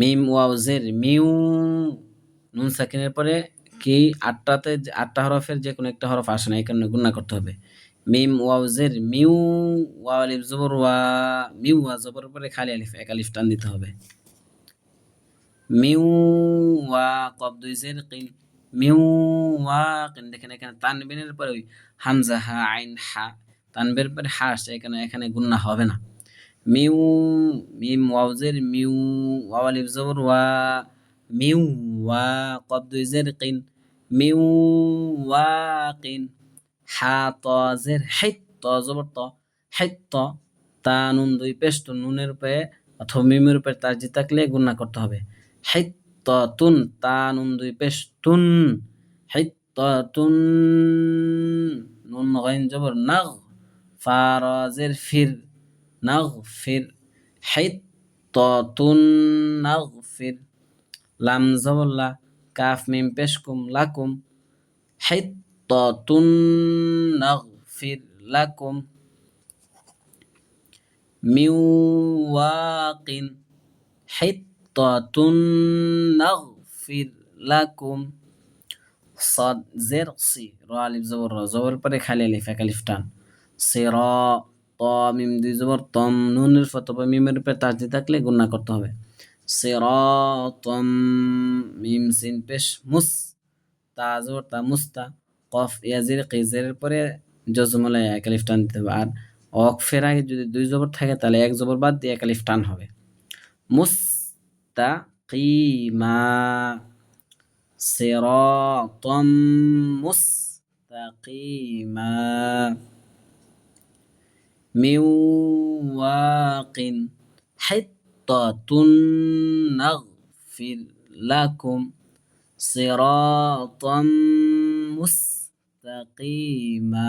মিম ওয়াউজের mu, নুন সাকিনের পরে কি আটটাতে আটটা হরফের যে কোনো একটা হরফ আসে না, এই কারণে গুণা করতে হবে। মিম ওয়াউজের মিউ ওয়া আলিফ জবর, ওয়া, মিউ ওয়া জবর পরে খালি আলিফ, এক আলিফ টান দিতে হবে। মিউ ওয়া কব দুই জের কিন মিউ ওয়া কিন দেখেন এখানে তানবিনের পরে ওই হামজা হা, আইন হা তানবের পরে হা আসছে এখানে এখানে গুন্না হবে না। মিউ মিম ওয়াও জের মিউ ওয়াও আলিফ জবর ওয়া মিউ ওয়া কব দুই জের কিন মিউ ওয়া কিন হা ত জের হাইত ত জবর ত দুই তো নুনের উপরে অথবা মিমের উপরে তার জি থাকলে গুণা করতে হবে হাইত ত তুন তা নুন দুই পেশ তুন হাইত ত তুন নুন গাইন জবর নাগ ফারাজের ফির نغفر حطة نغفر. لام زولا كاف من بشكم لكم. حطة نغفر لكم. من واق حطة نغفر لكم. صاد زر صي رالب زور زور بري خلي فكالفتان صراط ত মিম দুই জবর তম, নুনের ফতবা মিমের উপরে তাজদি থাকলে গুণা করতে হবে। সিরাতম, মিম, সিন, পেশ, মুস, তা জবর, তা মুস্তা কফ, ইয়াজির, কিজের পরে জজমলে এক আলিফ টান দিতে হবে। আর অকফের আগে যদি দুই জবর থাকে, তাহলে এক জবর বাদ দিয়ে এক আলিফ টান হবে। মুস্তাকিমা সিরাতাম মুস্তাকিমা من واق حطة نغفر لكم صراطا مستقيما.